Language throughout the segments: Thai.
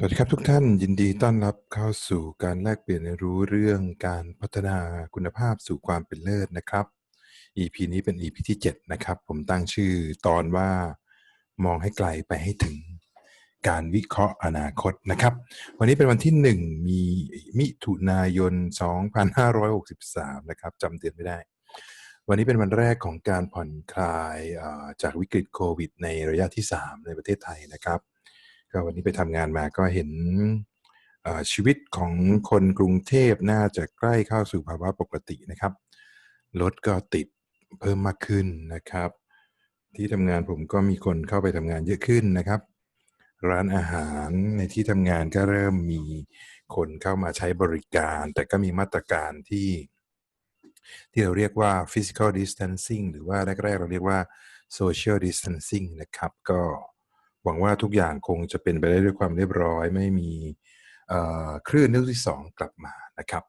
สวัสดีครับทุกท่านยินดีต้อนรับเข้าสู่การแลกเปลี่ยนรู้เรื่องการพัฒนาคุณภาพสู่ความเป็นเลิศนะครับ EP นี้เป็น EP ที่ 7 นะครับ ผมตั้งชื่อตอนว่ามองให้ไกลไปให้ถึงการวิเคราะห์อนาคตนะครับ วันนี้เป็นวันที่ 1 มีมิถุนายน 2563 นะครับจำเดือนไม่ได้ วันนี้เป็นวันแรกของการผ่อนคลายจากวิกฤตโควิด ในระยะที่ 3 ในประเทศไทยนะครับ ก็วันนี้ไปทำงานมาก็เห็นชีวิตของคนกรุงเทพน่าจะใกล้เข้าสู่ภาวะปกตินะครับ รถก็ติดเพิ่มมากขึ้นนะครับ ที่ทำงานผมก็มีคนเข้าไปทำงานเยอะขึ้นนะครับ ร้านอาหารในที่ทำงานก็เริ่มมีคนเข้ามาใช้บริการ แต่ก็มีมาตรการที่ที่เราเรียกว่า physical distancing หรือว่าแรกๆ เราเรียกว่า social distancing นะครับ ก็ หวังว่าทุกอย่างคงจะเป็นไปได้ด้วยความเรียบร้อย ไม่มีเอ่อคลื่นลูกที่สองกลับมานะครับ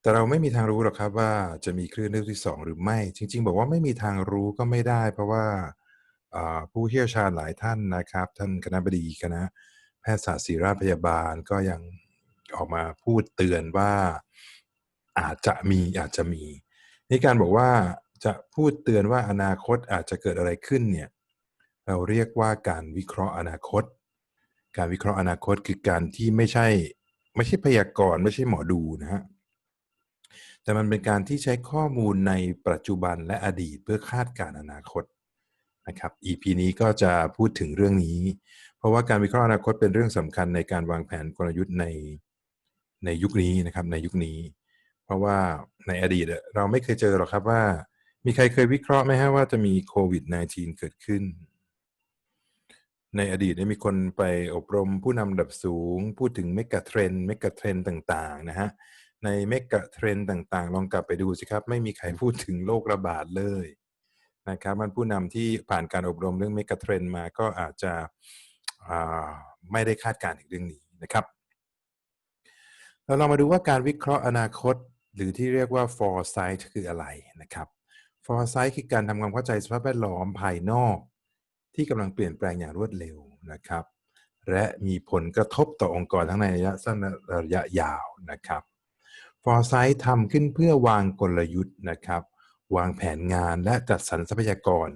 แต่เราไม่มีทางรู้หรอกครับว่าจะมีคลื่นลูกที่สองหรือไม่ จริง ๆ บอกว่าไม่มีทางรู้ก็ไม่ได้ เพราะว่าอ่าผู้เชี่ยวชาญหลายท่านนะครับ ท่านคณะบดีคณะแพทยศาสตร์ศิริราชพยาบาลก็ยังออกมาพูดเตือนว่าอาจจะมีอาจจะมีนี่การบอกว่าจะพูดเตือนว่าอนาคตอาจจะเกิดอะไรขึ้นเนี่ย เราเรียกว่าการวิเคราะห์อนาคต การวิเคราะห์อนาคตคือการที่ไม่ใช่ไม่ใช่พยากรณ์ไม่ใช่หมอดูนะฮะแต่มันเป็นการที่ใช้ข้อมูลในปัจจุบันและอดีตเพื่อคาดการณ์อนาคตนะครับ EP นี้ก็จะพูดถึงเรื่องนี้ เพราะว่าการวิเคราะห์อนาคตเป็นเรื่องสำคัญในการวางแผนกลยุทธ์ในในยุคนี้นะครับในยุคนี้ เพราะว่าในอดีตเราไม่เคยเจอหรอกครับว่า มีใครเคยวิเคราะห์ไหมฮะว่าจะมีโควิด -19 เกิดขึ้น ในอดีตมีคนไปอบรมผู้นำระดับสูง พูดถึงเมกะเทรนเมกะเทรนต่างๆนะฮะในเมกะเทรนต่างๆ ลองกลับไปดูสิครับ ไม่มีใครพูดถึงโรคระบาดเลยนะครับมันผู้นำที่ผ่านการอบรมเรื่องเมกะเทรนมาก็อาจจะไม่ได้คาดการณ์ถึงเรื่องนี้นะครับเราลองมาดูว่าการวิเคราะห์อนาคต หรือที่เรียกว่า foresight คืออะไรนะครับ foresight คือการทำความเข้าใจสภาพแวดล้อมภายนอก ที่กำลังเปลี่ยนแปลงอย่างรวดเร็วนะครับ และมีผลกระทบต่อองค์กรทั้งในระยะสั้นและระยะยาวนะครับ foresight ทำขึ้นเพื่อวางกลยุทธ์นะครับ วางแผนงานและจัดสรรทรัพยากร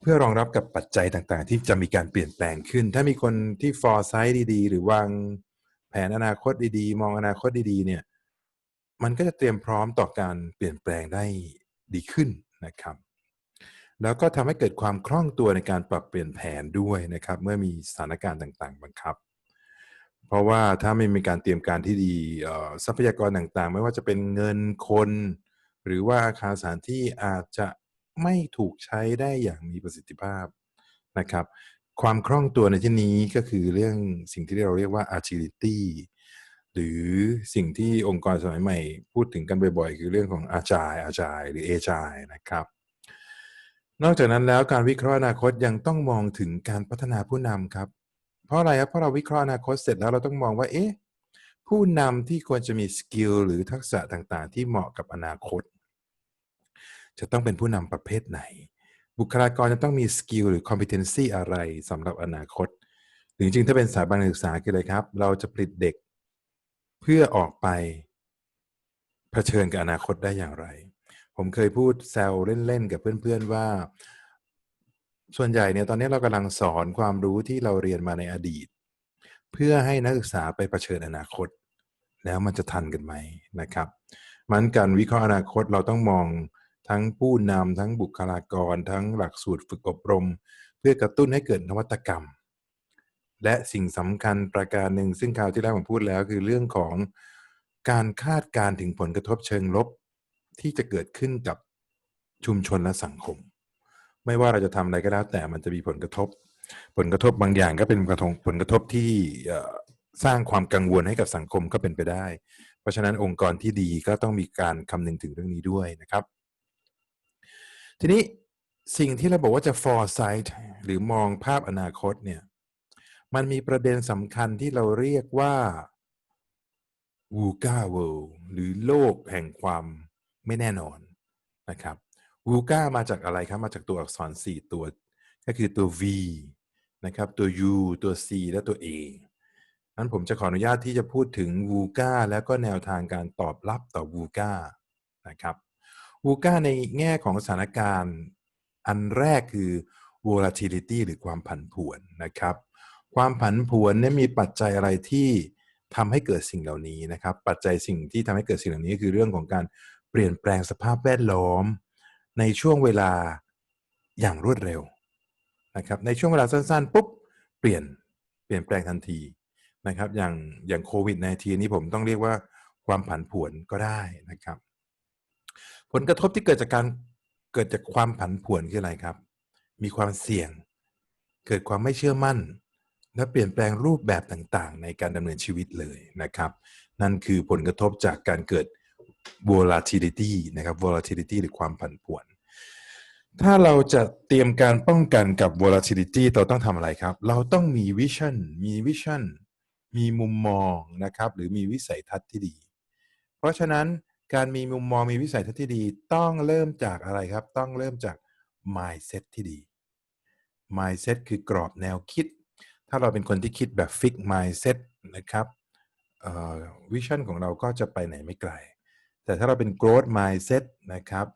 เพื่อรองรับกับปัจจัยต่างๆ ที่จะมีการเปลี่ยนแปลงขึ้น ถ้ามีคนที่ foresight ดีๆ หรือวางแผนอนาคตดีๆ มองอนาคตดีๆ เนี่ยมันก็จะเตรียมพร้อมต่อการเปลี่ยนแปลงได้ดีขึ้นนะครับ แล้วก็ทำให้เกิดความคล่องตัวในการปรับเปลี่ยนแผนด้วยนะครับ เมื่อมีสถานการณ์ต่างๆ บังคับ เพราะว่าถ้าไม่มีการเตรียมการที่ดีทรัพยากรต่างๆ ไม่ว่าจะเป็นเงินคน หรือว่าอาคารสถานที่อาจจะไม่ถูกใช้ได้อย่างมีประสิทธิภาพนะครับ ความคล่องตัวในที่นี้ก็คือเรื่องสิ่งที่เราเรียกว่า agility หรือสิ่งที่องค์กรสมัยใหม่ พูดถึงกันบ่อยๆ คือเรื่องของ agile agile หรือ agile นะครับ นอกจากนั้นแล้วการวิเคราะห์อนาคตยังต้องมองถึงการพัฒนาผู้นำครับ เพราะอะไรครับเพราะเราวิเคราะห์อนาคตเสร็จแล้วเราต้องมองว่าเอ๊ะผู้นำที่ควรจะมีสกิลหรือทักษะต่างๆ ที่เหมาะกับอนาคต จะต้องเป็นผู้นำประเภทไหน บุคลากรจะต้องมีสกิลหรือ competency อะไรสำหรับอนาคตหรือจริงถ้าเป็นสถาบันการศึกษาคืออะไรครับ เราจะผลิตเด็กเพื่อออกไปเผชิญกับอนาคตได้อย่างไร ผมเคยพูดแซวเล่นๆกับเพื่อนๆว่า ส่วนใหญ่เนี่ยตอนนี้เรากำลังสอนความรู้ที่เราเรียนมาในอดีต เพื่อให้นักศึกษาไปเผชิญอนาคต แล้วมันจะทันกันไหมนะครับ มันการวิเคราะห์อนาคตเราต้องมองทั้งผู้นำทั้งบุคลากร ทั้งหลักสูตรฝึกอบรม เพื่อกระตุ้นให้เกิดนวัตกรรม และสิ่งสำคัญประการหนึ่งซึ่งคราวที่แล้วผมพูดแล้ว คือเรื่องของการคาดการถึงผลกระทบเชิงลบ ที่จะเกิดขึ้นกับชุมชนและสังคม ไม่ว่าเราจะทำอะไรก็แล้ว แต่มันจะมีผลกระทบ ผลกระทบบางอย่างก็เป็นกระทบผลกระทบที่สร้างความกังวลให้กับสังคมก็เป็นไปได้ เพราะฉะนั้นองค์กรที่ดีก็ต้องมีการคำนึงถึงเรื่องนี้ด้วยนะครับ ทีนี้สิ่งที่เราบอกว่าจะ foresight หรือมองภาพอนาคตเนี่ย มันมีประเด็นสำคัญที่เราเรียกว่า VUCA world หรือโลกแห่งความ ไม่แน่นอนนะครับ VUCA มาจากอะไรครับ มาจากตัวอักษร 4 ตัว ก็คือตัว V นะครับ ตัว U ตัว C และตัว A นั้นผมจะขออนุญาตที่จะพูดถึง VUCA แล้วก็แนวทางการตอบรับต่อ VUCA นะครับ VUCA ในแง่ของสถานการณ์อันแรกคือ volatility หรือความผันผวนนะครับ ความผันผวนเนี่ยมีปัจจัยอะไรที่ทำให้เกิดสิ่งเหล่านี้นะครับ ปัจจัยสิ่งที่ทำให้เกิดสิ่งเหล่านี้คือเรื่องของการ เปลี่ยนแปลงสภาพแวดล้อม ในช่วงเวลาอย่างรวดเร็วนะครับในช่วงเวลาสั้นๆปุ๊บเปลี่ยนเปลี่ยนแปลงทันทีนะครับอย่างอย่างโควิด -19 นี้ผมต้องเรียกว่าความผันผวนก็ได้นะครับ ผลกระทบที่เกิดจากการเกิดจากความผันผวนคืออะไรครับ มีความเสี่ยง เกิดความไม่เชื่อมั่น และเปลี่ยนแปลงรูปแบบต่างๆ ในการดำเนินชีวิตเลยนะครับ นั่นคือผลกระทบจากการเกิด volatility นะครับ volatility หรือความผันผวน ถ้าเราจะเตรียมการป้องกันกับ volatility เราต้องทำอะไรครับ เราต้องมี vision มี vision มีมุมมองนะครับ หรือมีวิสัยทัศน์ที่ดี เพราะฉะนั้นการมีมุมมองมีวิสัยทัศน์ที่ดี ต้องเริ่มจากอะไรครับ ต้องเริ่มจาก mindset ที่ดี mindset คือกรอบแนวคิด ถ้าเราเป็นคนที่คิดแบบ fix mindset นะครับวิชั่นของเราก็จะไปไหนไม่ไกล แต่ถ้าเราเป็น growth mindset นะครับ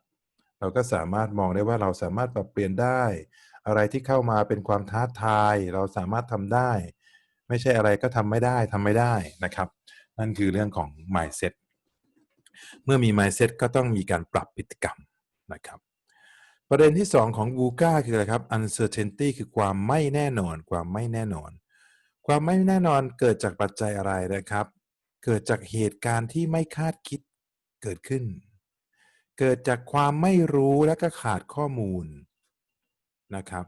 เราก็สามารถมองได้ว่าเราสามารถปรับเปลี่ยนได้ อะไรที่เข้ามาเป็นความท้าทาย เราสามารถทำได้ ไม่ใช่อะไรก็ทำไม่ได้ทำไม่ได้นะครับ นั่นคือเรื่องของ mindset เมื่อมี mindset ก็ต้องมีการปรับพฤติกรรมนะครับประเด็นที่ 2 ของ VUCA คืออะไรครับ uncertainty คือความไม่แน่นอน ความไม่แน่นอน ความไม่แน่นอนเกิดจากปัจจัยอะไรนะครับ เกิดจากเหตุการณ์ที่ไม่คาดคิด เกิดขึ้น เกิดจากความไม่รู้และก็ขาดข้อมูลนะครับ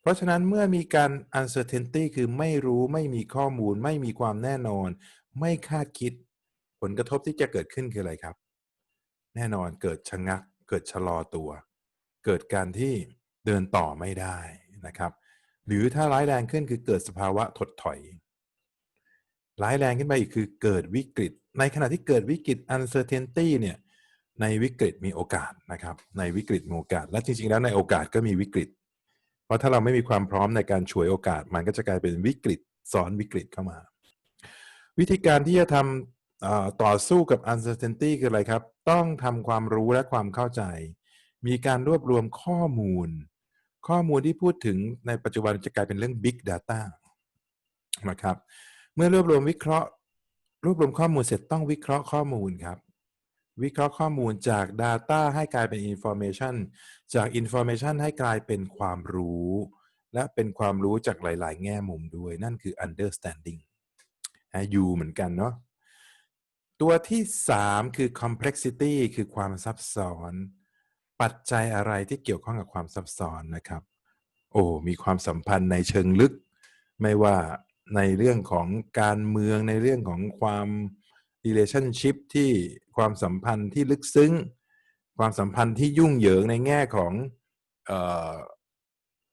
เพราะฉะนั้นเมื่อมีการ uncertainty คือไม่รู้ไม่มีข้อมูล ไม่มีความแน่นอน ไม่คาดคิด ผลกระทบที่จะเกิดขึ้นคืออะไรครับ แน่นอนเกิดชะงัก เกิดชะลอตัว เกิดการที่เดินต่อไม่ได้นะครับ หรือถ้าร้ายแรงขึ้นคือเกิดสภาวะถดถอย ร้ายแรงขึ้นไปอีกคือเกิดวิกฤต ในขณะที่เกิดวิกฤต uncertainty เนี่ยในวิกฤตมีโอกาสนะครับในวิกฤตมีโอกาส และจริงๆแล้วในโอกาสก็มีวิกฤต เพราะถ้าเราไม่มีความพร้อมในการช่วยโอกาส มันก็จะกลายเป็นวิกฤตซ้อนวิกฤตเข้ามา วิธีการที่จะทำต่อสู้กับ uncertainty คืออะไรครับ ต้องทำความรู้และความเข้าใจ มีการรวบรวมข้อมูล ข้อมูลที่พูดถึงในปัจจุบันจะกลายเป็นเรื่อง big data นะครับ เมื่อรวบรวมวิเคราะห์ รวบรวมข้อมูลเสร็จต้องวิเคราะห์ข้อมูลครับ วิเคราะห์ข้อมูลจาก Data ให้กลายเป็น Information จาก Information ให้กลายเป็นความรู้ และเป็นความรู้จากหลาย ๆ แง่มุมด้วย นั่นคือ Understanding นะ U เหมือนกันเนาะตัวที่ 3 คือ Complexity คือความซับซ้อน ปัจจัยอะไรที่เกี่ยวข้องกับความซับซ้อนนะครับ โอ้มีความสัมพันธ์ในเชิงลึก ไม่ว่า ในเรื่องของการเมืองในเรื่องของความ relationship ที่ความสัมพันธ์ที่ลึกซึ้ง ความสัมพันธ์ที่ยุ่งเหยิงในแง่ของออ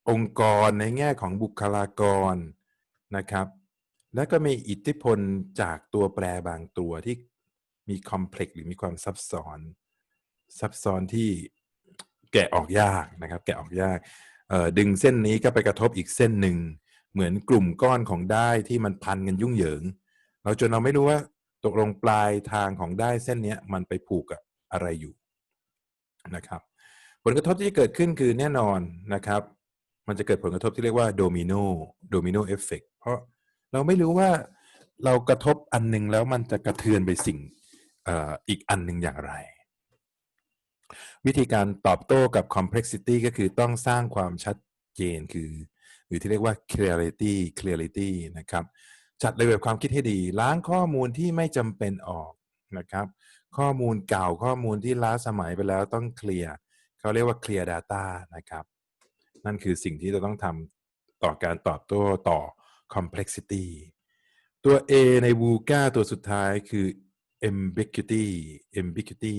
องค์กรในแง่ของบุคลากรนะครับ และก็มีอิทธิพลจากตัวแปรบางตัวที่มี complex หรือมีความซับซ้อน ซับซ้อนที่แกะออกยากนะครับ แกะออกยากดึงเส้นนี้ก็ไปกระทบอีกเส้นหนึ่ง เหมือนกลุ่มก้อนของได้ที่มันพันกันยุ่งเหยิง เราจนเราไม่รู้ว่าตกลงปลายทางของได้เส้นนี้มันไปผูกกับอะไรอยู่นะครับผลกระทบที่เกิดขึ้นคือแน่นอนนะครับ มันจะเกิดผลกระทบที่เรียกว่าโดมิโนโดมิโนเอฟเฟกเพราะเราไม่รู้ว่าเรากระทบอันหนึงแล้วมันจะกระเทือนไปสิ่งออีกอันหนึ่งอย่างไร วิธีการตอบโต้กับ complexity ก็คือต้องสร้างความชัดเจนคือ รือที่เรียกว่า clarity clarity นะครับจัดระเบียบความคิดให้ดี ล้างข้อมูลที่ไม่จำเป็นออกนะครับ ข้อมูลเก่าข้อมูลที่ล้าสมัยไปแล้วต้องเคลียร์เขาเรียกว่า clear data นะครับ นั่นคือสิ่งที่เราต้องทำต่อการตอบโต้ต่อ complexity ตัว A ใน VUCA ตัวสุดท้ายคือ ambiguity ambiguity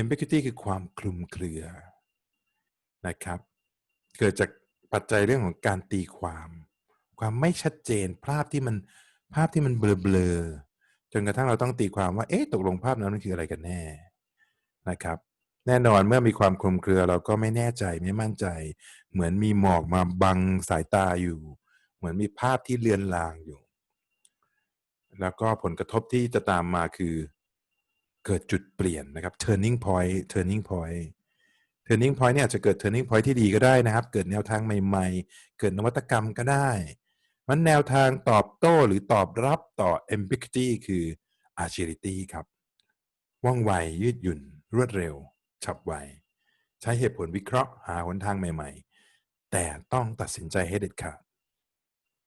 ambiguity คือความคลุมเครือนะครับ เกิดจาก ปัจจัยเรื่องของการตีความ ความไม่ชัดเจนภาพที่มันภาพที่มันเบลอๆจนกระทั่งเราต้องตีความว่าเอ๊ะตกลงภาพนั้นมันคืออะไรกันแน่นะครับ แน่นอนเมื่อมีความคลุมเครือเราก็ไม่แน่ใจไม่มั่นใจ เหมือนมีหมอกมาบังสายตาอยู่ เหมือนมีภาพที่เลือนลางอยู่ แล้วก็ผลกระทบที่จะตามมาคือเกิดจุดเปลี่ยนนะครับ turning point turning point turning point เนี่ยอาจจะเกิด turning point ที่ดีก็ได้นะครับ เกิดแนวทางใหม่ ๆ เกิดนวัตกรรมก็ได้ มันแนวทางตอบโต้หรือตอบรับต่อ ambiguity คือ agility ครับว่องไวยืดหยุ่น รวดเร็ว ฉับไว ใช้เหตุผลวิเคราะห์หาหนทางใหม่ๆ แต่ต้องตัดสินใจให้เด็ดขาด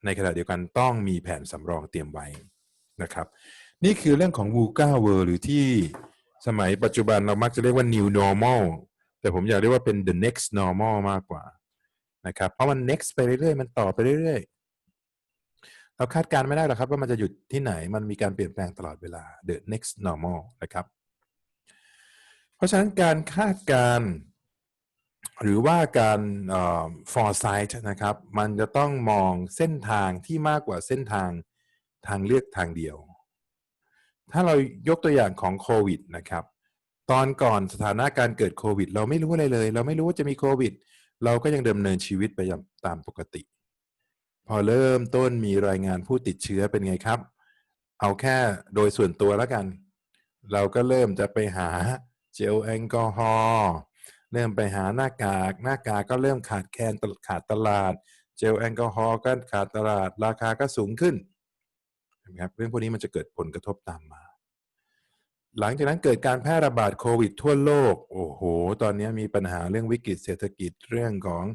ในขณะเดียวกันต้องมีแผนสำรองเตรียมไว้นะครับ นี่คือเรื่องของ VUCA World หรือที่สมัยปัจจุบันเรามักจะเรียกว่า New Normal แต่ผมอยากเรียกว่าเป็น the next normal มากกว่านะครับเพราะมัน next ไปเรื่อยๆ มันต่อไปเรื่อยๆ เราคาดการณ์ไม่ได้หรอกครับ ว่ามันจะหยุดที่ไหนมันมีการเปลี่ยนแปลงตลอดเวลา the next normal นะครับ เพราะฉะนั้นการคาดการณ์หรือว่าการ foresight นะครับ มันจะต้องมองเส้นทางที่มากกว่าเส้นทางทางเลือกทางเดียว ถ้าเรายกตัวอย่างของโควิดนะครับ ตอนก่อนสถานะการเกิดโควิด เราไม่รู้อะไรเลย เราไม่รู้ว่าจะมีโควิด เราก็ยังดำเนินชีวิตไปอย่างตามปกติ พอเริ่มต้นมีรายงานผู้ติดเชื้อเป็นไงครับ เอาแค่โดยส่วนตัวแล้วกัน เราก็เริ่มจะไปหาเจลแอลกอฮอล์เริ่มไปหาหน้ากาก หน้ากากก็เริ่มขาดแคลนตลขาดตลาด เจลแอลกอฮอล์ก็ขาดตลาด ราคาก็สูงขึ้นนไหมครับเรื่องพวกนี้มันจะเกิดผลกระทบตามมา หลังจากนั้นเกิดการแพร่ระบาดโควิดทั่วโลก โอ้โห ตอนนี้มีปัญหาเรื่องวิกฤตเศรษฐกิจเรื่องของ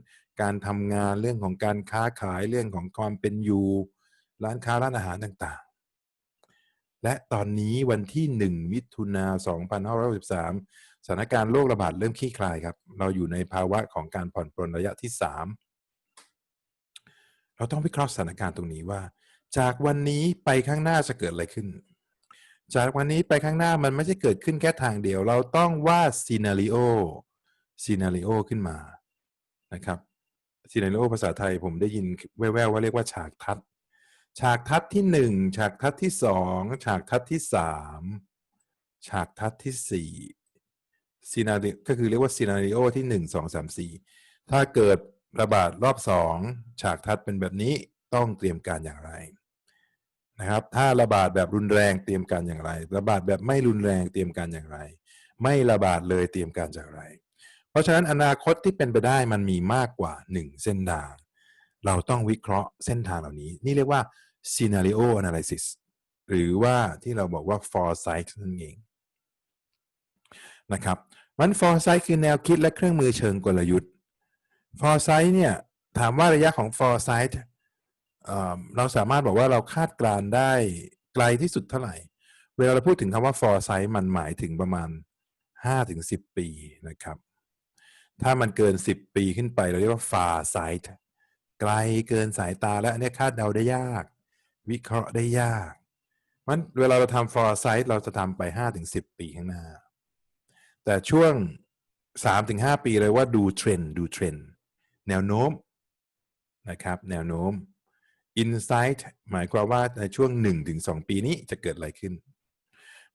การทำงานเรื่องของการค้าขายเรื่องของความเป็นอยู่ร้านค้าร้านอาหารต่างๆ และตอนนี้วันที่ 1 มิถุนา2563สถานการณ์โรคระบาดเริ่มคลี่คลายครับ เราอยู่ในภาวะของการผ่อนปลนระยะที่ 3 เราต้องวิเคราะห์สถานการณ์ตรงนี้ว่า จากวันนี้ไปข้างหน้าจะเกิดอะไรขึ้น จากวันนี้ไปข้างหน้ามันไม่ใช่เกิดขึ้นแค่ทางเดียว เราต้องวาดซีนารีโอซีนารีโอขึ้นมานะครับซีนารีโอภาษาไทยผมได้ยินแว่วๆว่าเรียกว่าฉากทัดฉากทัดที่หนึ่งฉากทัดที่สองฉากทัดที่สามฉากทัดที่สี่ซีนารีก็คือเรียกว่าซีนารีโอที่หนึ่งสองสามสี่ถ้าเกิดระบาดรอบสองฉากทัดเป็นแบบนี้ต้องเตรียมการอย่างไร นะครับ ถ้าระบาดแบบรุนแรงเตรียมการอย่างไร ระบาดแบบไม่รุนแรงเตรียมการอย่างไร ไม่ระบาดเลยเตรียมการอย่างไร เพราะฉะนั้นอนาคตที่เป็นไปได้มันมีมากกว่าหนึ่งเส้นทาง เราต้องวิเคราะห์เส้นทางเหล่านี้ นี่เรียกว่า scenario analysis หรือว่าที่เราบอกว่า foresight นั่นเองนะครับมัน foresight คือแนวคิดและเครื่องมือเชิงกลยุทธ์ foresight เนี่ยถามว่าระยะของ foresight เราสามารถบอกว่าเราคาดการณ์ได้ไกลที่สุดเท่าไหร่ เวลาเราพูดถึงคำว่า foresight มันหมายถึงประมาณ 5-10 ปีนะครับ ถ้ามันเกิน 10 ปีขึ้นไปเราเรียกว่า far sight ไกลเกินสายตาและอันนี้คาดเดาได้ยาก วิเคราะห์ได้ยากมันเวลาเราทำ foresight เราจะทำไป 5-10 ปีข้างหน้า แต่ช่วง 3-5 ปีเลยว่าดูเทรนด์ดูเทรนด์แนวโน้มนะครับ แนวโน้ม insight หมายความว่าในช่วง 1-2 ปีนี้จะเกิดอะไรขึ้น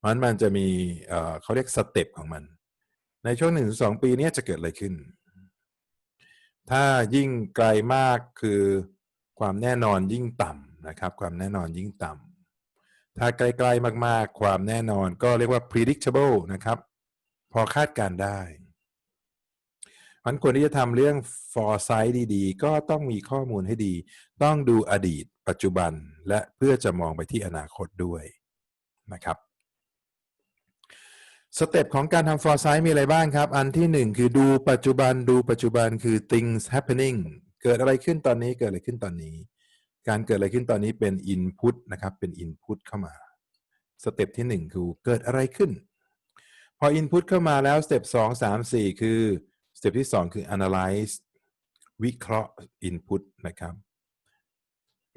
มันมันจะมีเอ่อเขาเรียกสเต็ปของมัน ในช่วง 1-2 ปีนี้จะเกิดอะไรขึ้น ถ้ายิ่งไกลมากคือความแน่นอนยิ่งต่ำนะครับ ความแน่นอนยิ่งต่ำถ้าใกล้ๆมากๆ ความแน่นอนก็เรียกว่า predictable นะครับ พอคาดการได้ มันควรที่จะทำเรื่อง foresight ดีๆ ก็ต้องมีข้อมูลให้ดี ต้องดูอดีต ปัจจุบัน และเพื่อจะมองไปที่อนาคตด้วยนะครับสเต็ปของการทำ foresight มีอะไรบ้างครับ อันที่หนึ่งคือดูปัจจุบันดูปัจจุบันคือ things happening เกิดอะไรขึ้นตอนนี้เกิดอะไรขึ้นตอนนี้ การเกิดอะไรขึ้นตอนนี้เป็น input นะครับเป็น input เข้ามาสเต็ปที่หนึ่งคือเกิดอะไรขึ้น พอ input เข้ามาแล้วสเต็ปสองสามสี่คือ สเต็ปที่สองคือ analyze วิเคราะห์ input นะครับ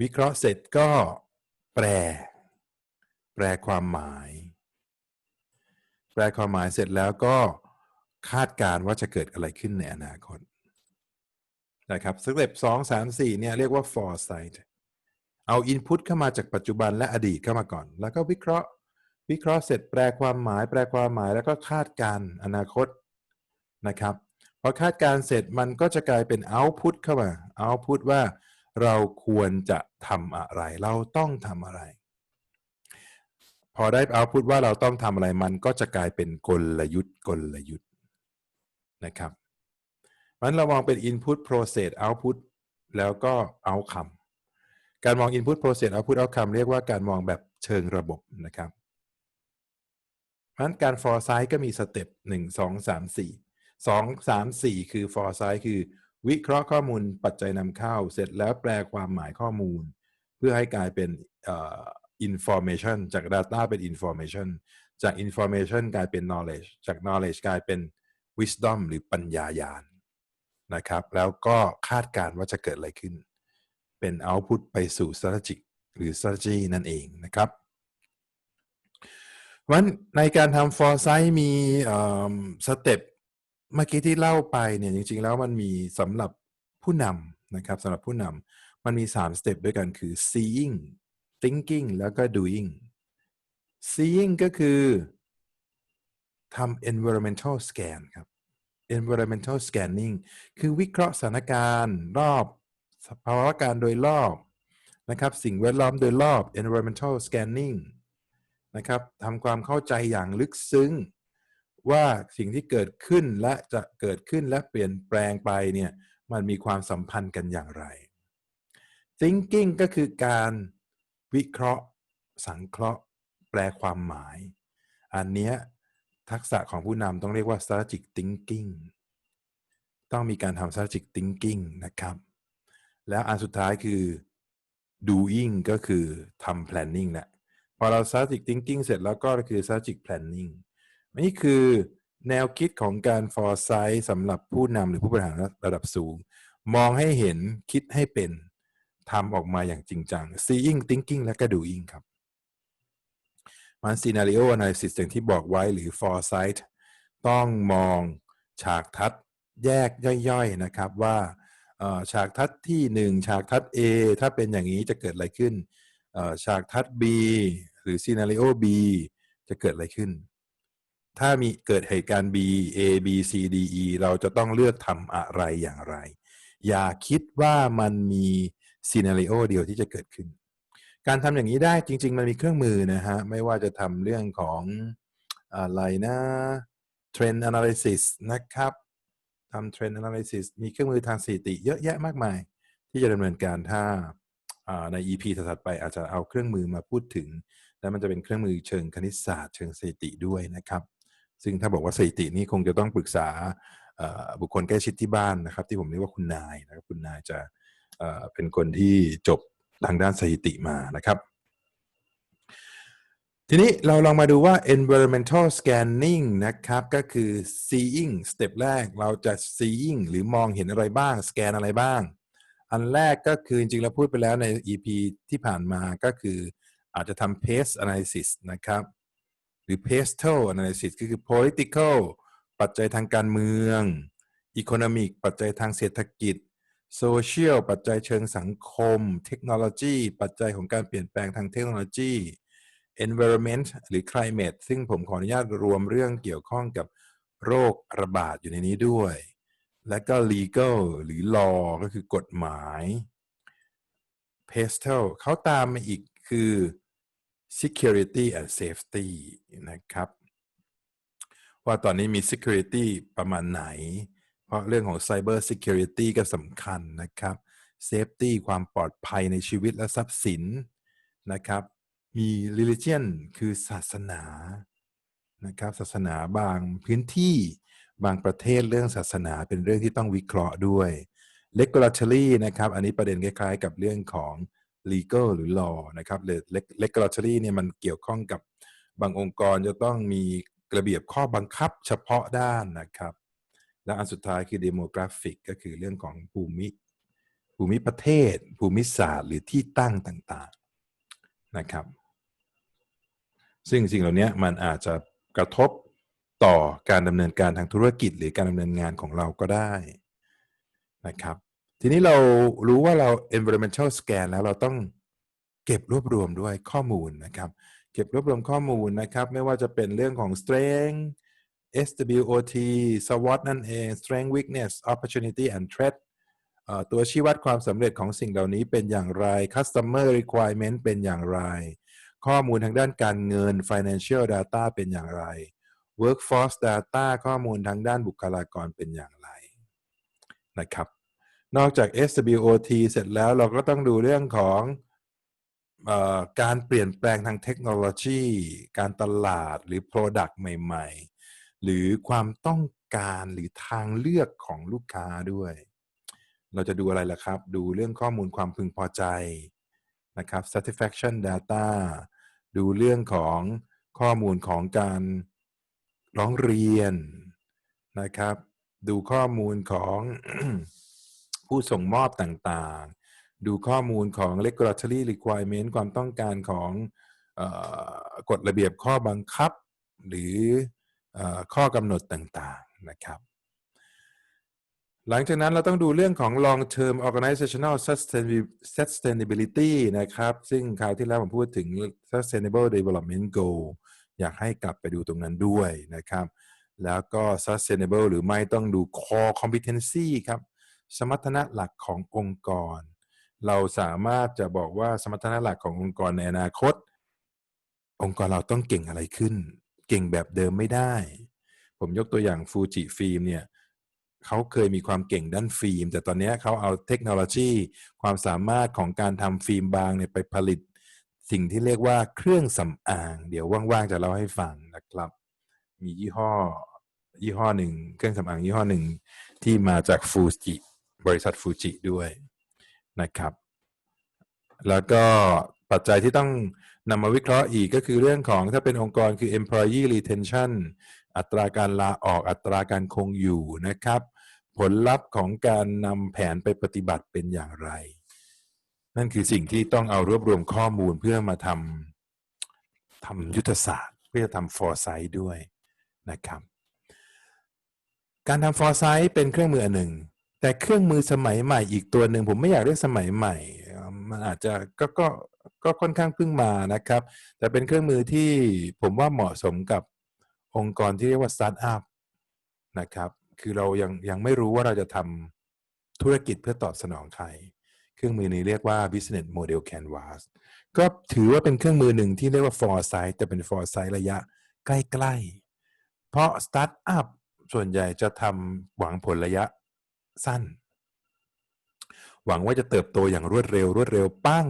วิเคราะห์เสร็จก็แปล แปลความหมาย แปลความหมายเสร็จแล้วก็คาดการณ์ว่าจะเกิดอะไรขึ้นในอนาคตนะครับสเต็ปสองสามสี่เนี่ยเรียกว่า foresight เอา input เข้ามาจากปัจจุบันและอดีตเข้ามาก่อน แล้วก็วิเคราะห์ วิเคราะห์เสร็จแปลความหมาย แปลความหมายแล้วก็คาดการณ์อนาคตนะครับ พอคาดการเสร็จมันก็จะกลายเป็น output เข้ามา output ว่าเราควรจะทำอะไร เราต้องทำอะไร พอได้เอาพุทว่าเราต้องทำอะไรมันก็จะกลายเป็นกลยุทธ์กลยุทธ์นะครับมันเรามองเป็น input process output แล้วก็ outcome การมอง input process output outcome เรียกว่าการมองแบบเชิงระบบนะครับนั้นการ foresight ก็มีสเต็ปหนึ่ง สองสามสี่คือ foresight คือ วิเคราะห์ข้อมูลปัจจัยนำเข้า เสร็จแล้วแปลความหมายข้อมูล เพื่อให้กลายเป็นอ่อ information จาก data เป็น information จาก information กลายเป็น knowledge จาก knowledge กลายเป็น wisdom หรือปัญญาญาณนะครับ แล้วก็คาดการณ์ว่าจะเกิดอะไรขึ้น เป็น output ไปสู่ strategic หรือ strategy นั่นเองนะครับวันในการทำ foresight มีสเต็ป เมื่อกี้ที่เล่าไปเนี่ยจริง ๆ แล้วมันมีสำหรับผู้นำนะครับสำหรับผู้นำมันมี3สเต็ปด้วยกันคือ seeing thinking แล้วก็ doing seeing ก็คือทำ environmental scan ครับ environmental scanning คือวิเคราะห์สถานการณ์รอบสภาวะการโดยรอบนะครับสิ่งแวดล้อมโดยรอบ environmental scanning นะครับทำความเข้าใจอย่างลึกซึ้ง ว่าสิ่งที่เกิดขึ้นและจะเกิดขึ้นและเปลี่ยนแปลงไปเนี่ยมันมีความสัมพันธ์กันอย่างไร thinking ก็คือการวิเคราะห์ สังเคราะห์ แปลความหมาย อันเนี้ยทักษะของผู้นำต้องเรียกว่า strategic thinking ต้องมีการทำ strategic thinking นะครับ แล้วอันสุดท้ายคือ doing ก็คือทำ planning แหละพอเรา strategic thinking เสร็จแล้วก็คือ strategic planning นี่คือแนวคิดของการ foresight สำหรับผู้นำหรือผู้บริหารระดับสูง มองให้เห็นคิดให้เป็นทำออกมาอย่างจริงจัง seeing thinking และก็ doing ครับมัน scenario analysis อย่างที่บอกไว้หรือ foresight ต้องมองฉากทัดแยกย่อยๆนะครับว่าฉากทัดที่ 1 ฉากทัด A ถ้าเป็นอย่างนี้จะเกิดอะไรขึ้น ฉากทัด B หรือ scenario B จะเกิดอะไรขึ้น ถ้ามีเกิดเหตุการณ์ B A B C D E เราจะต้องเลือกทำอะไรอย่างไร อย่าคิดว่ามันมีซีนารีโอเดียวที่จะเกิดขึ้น การทำอย่างนี้ได้จริง ๆ มันมีเครื่องมือนะฮะ ไม่ว่าจะทำเรื่องของอะไรนะ Trend Analysis นะครับทำ Trend Analysis มีเครื่องมือทางสถิติ เยอะแยะมากมาย ที่จะดำเนินการถ้าใน EP ถัดไปอาจจะเอาเครื่องมือมาพูดถึง แล้วมันจะเป็นเครื่องมือเชิงคณิตศาสตร์เชิงสถิติด้วยนะครับ ซึ่งถ้าบอกว่าสถิตินี่คงจะต้องปรึกษาบุคคลใกล้ชิดที่บ้านนะครับ ที่ผมเรียกว่าคุณนายนะครับคุณนายจะเป็นคนที่จบทางด้านสถิติมานะครับ ทีนี้เราลองมาดูว่า environmental scanning นะครับก็คือ seeing step แรกเราจะ seeing หรือมองเห็นอะไรบ้าง scan อะไรบ้าง อันแรกก็คือจริงๆเราพูดไปแล้วใน EP ที่ผ่านมาก็คืออาจจะทำ pace analysis นะครับ หรือ pastel analysis ก็คือ political ปัจจัยทางการเมือง economic ปัจจัยทางเศรษฐกิจโซเชียลปัจจัยเชิงสังคม เทคโนโลยีปัจจัยของการเปลี่ยนแปลงทางเทคโนโลยี environment หรือ climate ซึ่งผมขออนุญาตรวมเรื่องเกี่ยวข้องกับโรคระบาดอยู่ในนี้ด้วย และก็ legal หรือ law ก็คือกฎหมาย pastel เขาตามมาอีกคือ security and safety นะครับ ว่าตอนนี้มี security ประมาณไหน เพราะเรื่องของ Cyber Security ก็สำคัญนะครับ Safety ความปลอดภัยในชีวิตและทรัพย์สินนะครับมี religion คือศาสนานะครับศาสนาบางพื้นที่บางประเทศเรื่องศาสนาเป็นเรื่องที่ต้องวิเคราะห์ด้วย regulatory นะครับ อันนี้ประเด็นคล้ายๆ กับเรื่องของ legal หรือ law นะครับ regulatory เนี่ยมันเกี่ยวข้องกับบางองค์กรจะต้องมีระเบียบข้อบังคับเฉพาะด้านนะครับ และอันสุดท้ายคือ demographic ก็คือเรื่องของภูมิภูมิประเทศ ภูมิศาสตร์ หรือที่ตั้งต่างๆนะครับ ซึ่งสิ่งเหล่านี้มันอาจจะกระทบต่อการดำเนินการทางธุรกิจ หรือการดำเนินงานของเราก็ได้นะครับ ทีนี้เรารู้ว่าเรา environmental scan แล้วเราต้องเก็บรวบรวมด้วยข้อมูลนะครับ เก็บรวบรวมข้อมูลนะครับ ไม่ว่าจะเป็นเรื่องของ strength SWOT SWOT นั่นเอง Strength Weakness Opportunity and Threat ตัวชี้วัดความสำเร็จของสิ่งเหล่านี้เป็นอย่างไร customer requirement เป็นอย่างไร ข้อมูลทางด้านการเงิน financial data เป็นอย่างไร workforce data ข้อมูลทางด้านบุคลากรเป็นอย่างไรนะครับ นอกจาก SWOT เสร็จแล้วเราก็ต้องดูเรื่องของออการเปลี่ยนแปลงทางเทคโนโลยี การตลาดหรือ Product ใหม่ ๆ หรือความต้องการหรือทางเลือกของลูกค้าด้วย เราจะดูอะไรล่ะครับ ดูเรื่องข้อมูลความพึงพอใจนะครับ satisfaction data ดูเรื่องของข้อมูลของการร้องเรียนนะครับ ดูข้อมูลของ ผู้ส่งมอบต่างๆ ดูข้อมูลของ regulatory requirement ความต้องการของออกฎระเบียบข้อบังคับ หรือเออข้อกำหนดต่างๆนะครับ หลังจากนั้นเราต้องดูเรื่องของ long term organizational sustainability นะครับ ซึ่งคราวที่แล้วผมพูดถึง sustainable development goal อยากให้กลับไปดูตรงนั้นด้วยนะครับ แล้วก็ sustainable หรือไม่ต้องดู core competency ครับ สมรรถนะหลักขององค์กร เราสามารถจะบอกว่าสมรรถนะหลักขององค์กรในอนาคต องค์กรเราต้องเก่งอะไรขึ้น เก่งแบบเดิมไม่ได้ ผมยกตัวอย่างฟูจิฟิล์มเนี่ยเขาเคยมีความเก่งด้านฟิล์ม แต่ตอนนี้เขาเอาเทคโนโลยี ความสามารถของการทำฟิล์มบางเนี่ยไปผลิต สิ่งที่เรียกว่าเครื่องสำอาง เดี๋ยวว่างๆจะเล่าให้ฟังนะครับ มียี่ห้อยี่ห้อหนึ่งเครื่องสำอางยี่ห้อหนึ่งที่มาจากฟูจิ บริษัทฟูจิด้วยนะครับ แล้วก็ปัจจัยที่ต้องนำมาวิเคราะห์อีกก็คือเรื่องของถ้าเป็นองค์กรคือ employee retention อัตราการลาออกอัตราการคงอยู่นะครับ ผลลัพธ์ของการนำแผนไปปฏิบัติเป็นอย่างไร นั่นคือสิ่งที่ต้องเอารวบรวมข้อมูลเพื่อมาทำทำยุทธศาสตร์ เพื่อทำ foresight ด้วยนะครับ การทำ foresight เป็นเครื่องมืออันหนึ่ง แต่เครื่องมือสมัยใหม่อีกตัวหนึ่งผมไม่อยากเรียกสมัยใหม่ มันอาจจะก็ก็ก็ค่อนข้างเพิ่งมานะครับ แต่เป็นเครื่องมือที่ผมว่าเหมาะสมกับองค์กรที่เรียกว่าสตาร์ทอัพนะครับ คือเรายังยังไม่รู้ว่าเราจะทำธุรกิจเพื่อตอบสนองใคร เครื่องมือนี้เรียกว่า business model canvas ก็ถือว่าเป็นเครื่องมือหนึ่งที่เรียกว่า foresight แต่เป็น foresight ระยะใกล้ ๆ เพราะสตาร์ทอัพส่วนใหญ่จะทำหวังผลระยะ สั้น หวังว่าจะเติบโตอย่างรวดเร็ว รวดเร็วปั้ง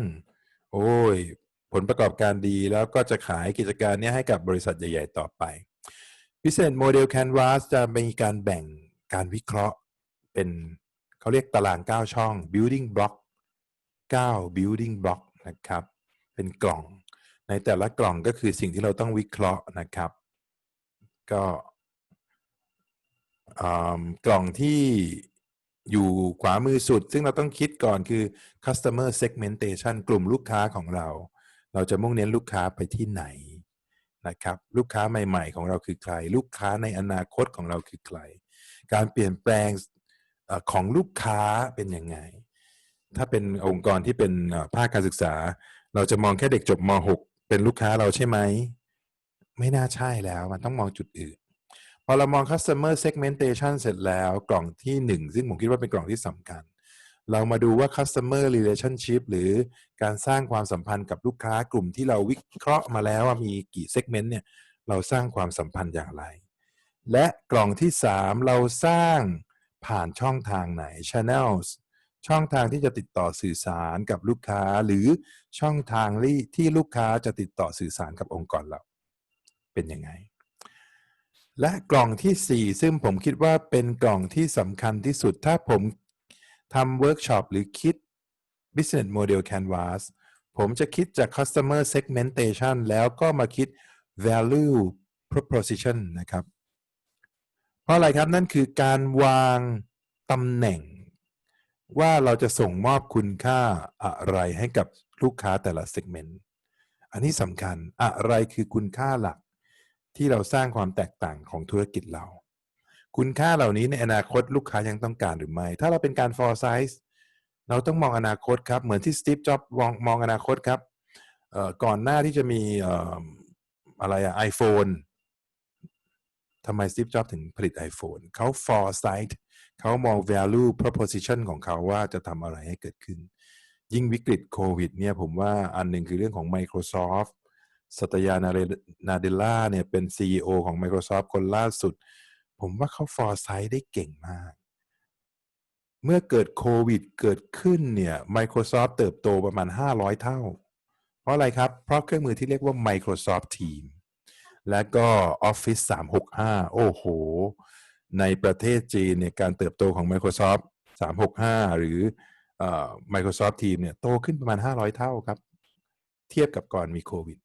โอ้ย ผลประกอบการดีแล้วก็จะขายกิจการนี้ให้กับบริษัทใหญ่ ๆ ต่อไป Business Model Canvas จะมีการแบ่งการวิเคราะห์เป็นเขาเรียกตาราง 9 ช่อง building block 9 building block นะครับ เป็นกล่อง ในแต่ละกล่องก็คือสิ่งที่เราต้องวิเคราะห์นะครับ ก็กล่องที่ อยู่ขวามือสุด ซึ่งเราต้องคิดก่อนคือ customer segmentation กลุ่มลูกค้าของเรา เราจะมุ่งเน้นลูกค้าไปที่ไหนนะครับ ลูกค้าใหม่ ๆ ของเราคือใคร ลูกค้าในอนาคตของเราคือใคร การเปลี่ยนแปลงของลูกค้าเป็นยังไง ถ้าเป็นองค์กรที่เป็นภาคการศึกษา เราจะมองแค่เด็กจบม .6 เป็นลูกค้าเราใช่ไหม ไม่น่าใช่แล้ว มันต้องมองจุดอื่น พอเรามอง customer segmentation เสร็จแล้วกล่องที่ 1 ซึ่งผมคิดว่าเป็นกล่องที่สำคัญ เรามาดูว่า customer relationship หรือการสร้างความสัมพันธ์กับลูกค้ากลุ่มที่เราวิเคราะห์มาแล้วว่ามีกี่ segment เนี่ยเราสร้างความสัมพันธ์อย่างไร และกล่องที่ 3 เราสร้างผ่านช่องทางไหน channels ช่องทางที่จะติดต่อสื่อสารกับลูกค้า หรือช่องทางที่ลูกค้าจะติดต่อสื่อสารกับองค์กรเรา เป็นยังไง และกล่องที่ 4 ซึ่งผมคิดว่าเป็นกล่องที่สำคัญที่สุด ถ้าผมทำเวิร์กช็อปหรือคิด business model canvas ผมจะคิดจาก customer segmentation แล้วก็มาคิด value proposition นะครับ เพราะอะไรครับนั่นคือการวางตำแหน่ง ว่าเราจะส่งมอบคุณค่าอะไรให้กับลูกค้าแต่ละ segment อันนี้สำคัญอะไรคือคุณค่าหลัก ที่เราสร้างความแตกต่างของธุรกิจเรา คุณค่าเหล่านี้ในอนาคตลูกค้ายังต้องการหรือไม่ ถ้าเราเป็นการ foresight เราต้องมองอนาคตครับ เหมือนที่สตีฟจ็อบมองมองอนาคตครับก่อนหน้าที่จะมีอะไรอะ iPhone ทำไมสตีฟจ็อบถึงผลิต iPhone เขา foresight เขามอง value proposition ของเขาว่าจะทำอะไรให้เกิดขึ้น ยิ่งวิกฤตโควิดเนี่ยผมว่าอันหนึ่งคือเรื่องของ Microsoft สัตยานาเรนาเดล่าเนี่ยเป็น CEO ของ Microsoft คนล่าสุด ผมว่าเขา foresight ได้เก่งมาก เมื่อเกิดโควิดเกิดขึ้นเนี่ย Microsoft เติบโตประมาณ 500 เท่า เพราะอะไรครับ เพราะเครื่องมือที่เรียกว่า Microsoft Teams และก็ Office 365 โอ้โห ในประเทศจีนเนี่ยการเติบโตของ Microsoft 365 หรืออ Microsoft Teams เนี่ยโตขึ้นประมาณ 500 เท่าครับ เทียบกับก่อนมีโควิด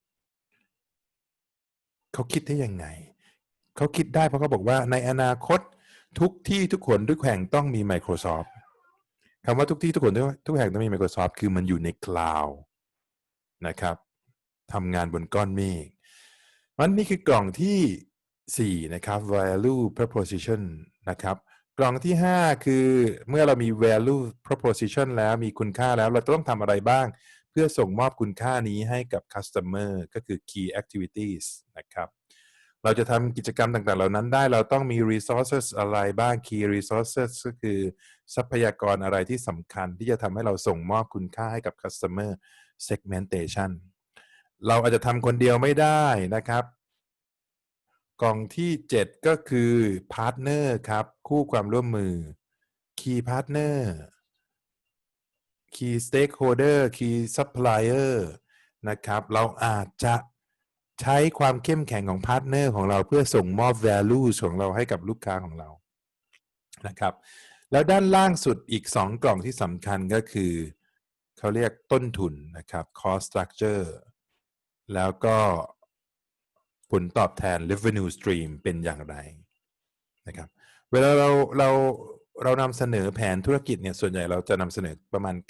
เขาคิดได้ยังไง เขาคิดได้เพราะเขาบอกว่าในอนาคตทุกที่ทุกคนทุกแห่งต้องมี Microsoft คำว่าทุกที่ทุกคนทุกทุกแห่งต้องมี Microsoft คือมันอยู่ในคลาวด์นะครับทำงานบนก้อนเมฆมันนี่คือกล่องทีสี่ 4 นะครับ value proposition นะครับ กล่องที่ 5 คือเมื่อเรามี value proposition แล้วมีคุณค่าแล้วเราต้องทำอะไรบ้าง พื่อส่งมอบคุณค่านี้ให้กับ customer ก็คือ key activities นะครับเราจะทำกิจกรรมต่างๆ เหล่านั้นได้เราต้องมี resources อะไรบ้าง key resources ก็คือทรัพยากรอะไรที่สำคัญที่จะทำให้เราส่งมอบคุณค่าให้กับ customer segmentation เราอาจจะทำคนเดียวไม่ได้นะครับ กล่องที่ 7 ก็คือ partner ครับ คู่ความร่วมมือ key partner key stakeholder key supplier นะครับ เราอาจจะใช้ความเข้มแข็งของพาร์ทเนอร์ของเราเพื่อส่งมอบ value ของเราให้กับลูกค้าของเรานะครับ แล้วด้านล่างสุดอีก 2 กล่องที่สำคัญก็คือ เขาเรียกต้นทุนนะครับ cost structure แล้วก็ผลตอบแทน revenue stream เป็นอย่างไรนะครับ เวลาเราเรา เรานำเสนอแผนธุรกิจเนี่ยส่วนใหญ่เราจะนำเสนอประมาณ 9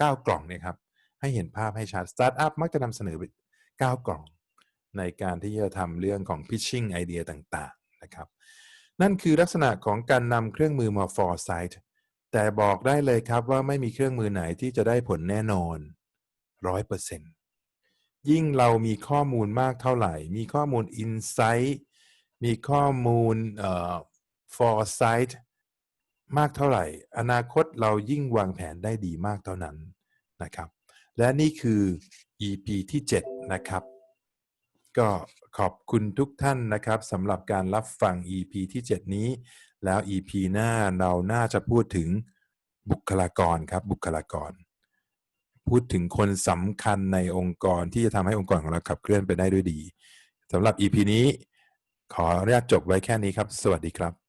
9 กล่องเนี่ยครับให้เห็นภาพให้ชัดสตาร์ทอัพมักจะนำเสนอ 9 กล่อง ในการที่จะทำเรื่องของ pitching ไอเดียต่างๆนะครับ นั่นคือลักษณะของการนำเครื่องมือมา foresight แต่บอกได้เลยครับว่าไม่มีเครื่องมือไหนที่จะได้ผลแน่นอน100%ยิ่งเรามีข้อมูลมากเท่าไหร่ มีข้อมูล insight มีข้อมูลเอ่อ foresight มากเท่าไหร่ อนาคตเรายิ่งวางแผนได้ดีมากเท่านั้นนะครับ และนี่คือ EP ที่ 7 นะครับ ก็ขอบคุณทุกท่านนะครับสำหรับการรับฟัง EP ที่ 7 นี้ แล้ว EP หน้าเราน่าจะพูดถึงบุคลากรครับบุคลากร พูดถึงคนสำคัญในองค์กรที่จะทำให้องค์กรของเราขับเคลื่อนไปได้ด้วยดีสำหรับ EP นี้ขออนุญาตจบไว้แค่นี้ครับ สวัสดีครับ